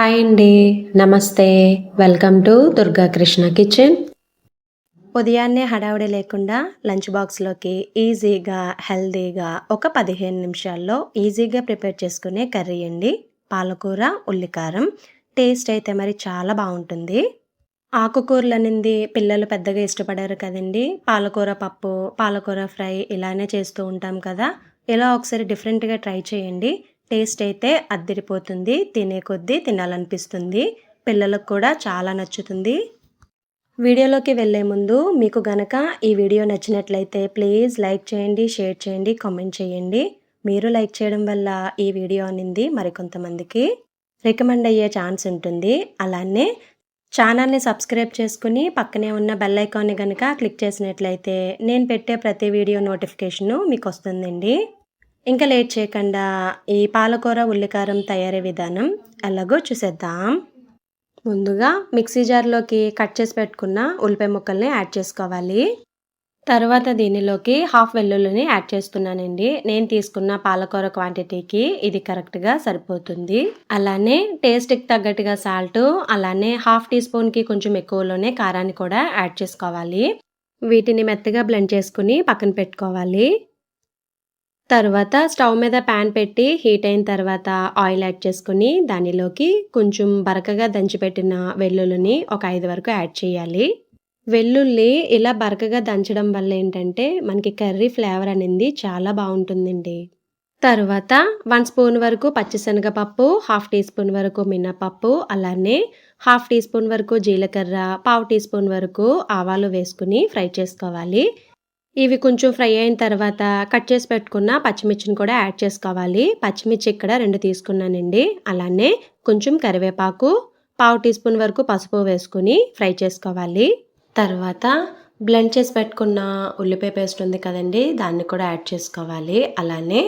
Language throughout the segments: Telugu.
హాయ్ అండి నమస్తే welcome to Durga Krishna kitchen ఉదయాన్నే హడావిడి లేకుండా లంచ్ బాక్స్లోకి ఈజీగా హెల్దీగా ఒక పదిహేను నిమిషాల్లో ఈజీగా ప్రిపేర్ చేసుకునే కర్రీ అండి. పాలకూర ఉల్లికారం. టేస్ట్ అయితే మరి చాలా బాగుంటుంది. ఆకుకూరలు అనేది పిల్లలు పెద్దగా ఇష్టపడారు కదండి. పాలకూర పప్పు పాలకూర ఫ్రై ఇలానే చేస్తూ ఉంటాం కదా. ఇలా ఒకసారి డిఫరెంట్గా ట్రై చేయండి. టేస్ట్ అయితే అద్దరిపోతుంది తినే కొద్దీ తినాలనిపిస్తుంది. పిల్లలకు కూడా చాలా నచ్చుతుంది. వీడియోలోకి వెళ్ళే ముందు మీకు గనక ఈ వీడియో నచ్చినట్లయితే ప్లీజ్ లైక్ చేయండి షేర్ చేయండి కామెంట్ చేయండి. మీరు లైక్ చేయడం వల్ల ఈ వీడియో అనేది మరికొంతమందికి. రికమెండ్ అయ్యే ఛాన్స్ ఉంటుంది. అలానే ఛానల్ని సబ్స్క్రైబ్ చేసుకుని పక్కనే ఉన్న బెల్ ఐకాన్ని కనుక క్లిక్ చేసినట్లయితే నేను పెట్టే ప్రతి వీడియో నోటిఫికేషను మీకు వస్తుందండి. ఇంకా లేట్ చేయకుండా ఈ పాలకూర ఉల్లికారం తయారీ విధానం ఎలాగో చూసేద్దాం. ముందుగా మిక్సీ జార్లోకి కట్ చేసి పెట్టుకున్న ఉల్లిపాయ ముక్కల్ని యాడ్ చేసుకోవాలి. తర్వాత దీనిలోకి హాఫ్ వెల్లుల్లిని యాడ్ చేస్తున్నానండి. నేను తీసుకున్న పాలకూర క్వాంటిటీకి ఇది కరెక్ట్గా సరిపోతుంది. అలానే టేస్ట్కి తగ్గట్టుగా సాల్ట్ అలానే హాఫ్ టీ స్పూన్కి కొంచెం ఎక్కువలోనే కారాన్ని కూడా యాడ్ చేసుకోవాలి. వీటిని మెత్తగా బ్లెండ్ చేసుకుని పక్కన పెట్టుకోవాలి. తర్వాత స్టవ్ మీద ప్యాన్ పెట్టి హీట్ అయిన తర్వాత ఆయిల్ యాడ్ చేసుకుని దానిలోకి కొంచెం బరకగా దంచిపెట్టిన వెల్లుల్లిని ఒక ఐదు వరకు యాడ్ చేయాలి. వెల్లుల్లి ఇలా బరకగా దంచడం వల్ల ఏంటంటే మనకి కర్రీ ఫ్లేవర్ అనేది చాలా బాగుంటుందండి. తర్వాత వన్ స్పూన్ వరకు పచ్చిశనగపప్పు హాఫ్ టీ స్పూన్ వరకు మినపప్పు అలానే హాఫ్ టీ స్పూన్ వరకు జీలకర్ర పావు టీ స్పూన్ వరకు ఆవాలు వేసుకుని ఫ్రై చేసుకోవాలి. ఇవి కొంచెం ఫ్రై అయిన తర్వాత కట్ చేసి పెట్టుకున్న పచ్చిమిర్చిని కూడా యాడ్ చేసుకోవాలి. పచ్చిమిర్చి ఇక్కడ రెండు తీసుకున్నానండి. అలానే కొంచెం కరివేపాకు పావు టీ స్పూన్ వరకు పసుపు వేసుకుని ఫ్రై చేసుకోవాలి. తర్వాత బ్లెండ్ చేసి పెట్టుకున్న ఉల్లిపాయ పేస్ట్ ఉంది కదండి దాన్ని కూడా యాడ్ చేసుకోవాలి. అలానే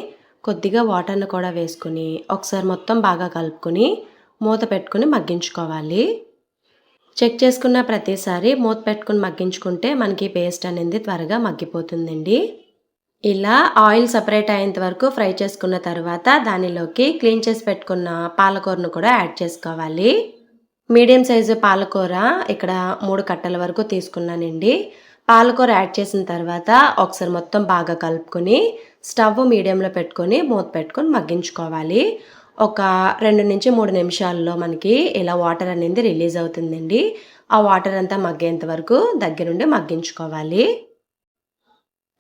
కొద్దిగా వాటర్ని కూడా వేసుకుని ఒకసారి మొత్తం బాగా కలుపుకొని మూత పెట్టుకుని మగ్గించుకోవాలి. చెక్ చేసుకున్న ప్రతిసారి మూత పెట్టుకుని మగ్గించుకుంటే మనకి పేస్ట్ అనేది త్వరగా మగ్గిపోతుందండి. ఇలా ఆయిల్ సపరేట్ అయ్యేంత వరకు ఫ్రై చేసుకున్న తర్వాత దానిలోకి క్లీన్ చేసి పెట్టుకున్న పాలకూరను కూడా యాడ్ చేసుకోవాలి. మీడియం సైజు పాలకూర ఇక్కడ మూడు కట్టల వరకు తీసుకున్నానండి. పాలకూర యాడ్ చేసిన తర్వాత ఒకసారి మొత్తం బాగా కలుపుకొని స్టవ్ మీడియంలో పెట్టుకొని మూత పెట్టుకొని మగ్గించుకోవాలి. ఒక రెండు నుంచి మూడు నిమిషాల్లో మనకి ఇలా వాటర్ అనేది రిలీజ్ అవుతుందండి. ఆ వాటర్ అంతా మగ్గేంత వరకు దగ్గరుండి మగ్గించుకోవాలి.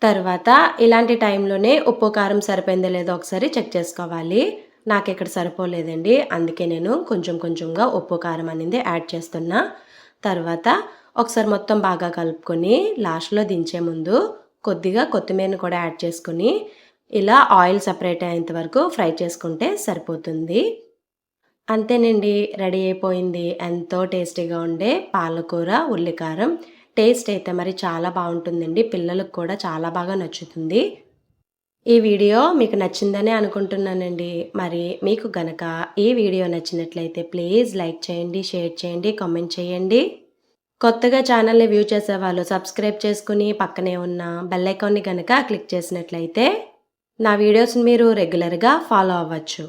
తర్వాత ఇలాంటి టైంలోనే ఉప్పు కారం సరిపోయిందో లేదో ఒకసారి చెక్ చేసుకోవాలి. నాకు ఇక్కడ సరిపోలేదండి. అందుకే నేను కొంచెం కొంచెంగా ఉప్పు కారం అనేది యాడ్ చేస్తున్నా. తర్వాత ఒకసారి మొత్తం బాగా కలుపుకొని లాస్ట్లో దించే ముందు కొద్దిగా కొత్తిమీరని కూడా యాడ్ చేసుకొని ఇలా ఆయిల్ సపరేట్ అయ్యేంత వరకు ఫ్రై చేసుకుంటే సరిపోతుంది. అంతేనండి రెడీ అయిపోయింది. ఎంతో టేస్టీగా ఉండే పాలకూర ఉల్లికారం. టేస్ట్ అయితే మరి చాలా బాగుంటుందండి. పిల్లలకు కూడా చాలా బాగా నచ్చుతుంది. ఈ వీడియో మీకు నచ్చిందని అనుకుంటున్నానండి. మరి మీకు గనక ఈ వీడియో నచ్చినట్లయితే ప్లీజ్ లైక్ చేయండి షేర్ చేయండి కామెంట్ చేయండి. కొత్తగా ఛానల్ని వ్యూ చేసే వాళ్ళు సబ్స్క్రైబ్ చేసుకుని పక్కనే ఉన్న బెల్ ఐకాన్ని కనుక క్లిక్ చేసినట్లయితే నా వీడియోస్ని మీరు రెగ్యులర్గా ఫాలో అవ్వచ్చు.